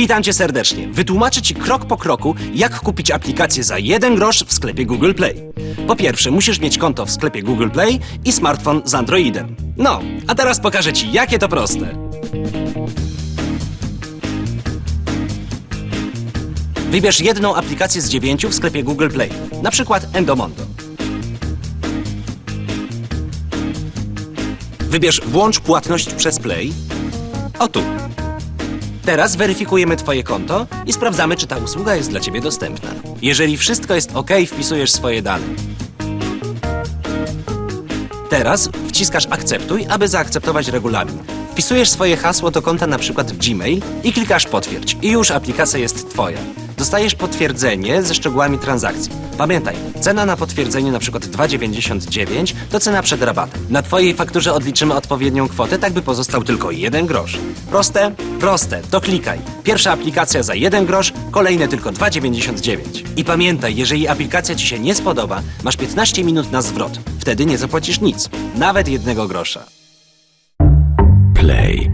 Witam cię serdecznie. Wytłumaczę ci krok po kroku, jak kupić aplikację za jeden grosz w sklepie Google Play. Po pierwsze, musisz mieć konto w sklepie Google Play i smartfon z Androidem. No, a teraz pokażę ci, jakie to proste. Wybierz jedną aplikację z dziewięciu w sklepie Google Play, na przykład Endomondo. Wybierz Włącz płatność przez Play. O tu. Teraz weryfikujemy Twoje konto i sprawdzamy, czy ta usługa jest dla Ciebie dostępna. Jeżeli wszystko jest OK, wpisujesz swoje dane. Teraz wciskasz Akceptuj, aby zaakceptować regulamin. Wpisujesz swoje hasło do konta przykład w Gmail i klikasz Potwierdź i już aplikacja jest Twoja. Dostajesz potwierdzenie ze szczegółami transakcji. Pamiętaj, cena na potwierdzenie przykład 2,99 to cena przed rabatem. Na Twojej fakturze odliczymy odpowiednią kwotę, tak by pozostał tylko jeden grosz. Proste? Proste. To klikaj. Pierwsza aplikacja za jeden grosz, kolejne tylko 2,99. I pamiętaj, jeżeli aplikacja Ci się nie spodoba, masz 15 minut na zwrot. Wtedy nie zapłacisz nic. Nawet jednego grosza. Play.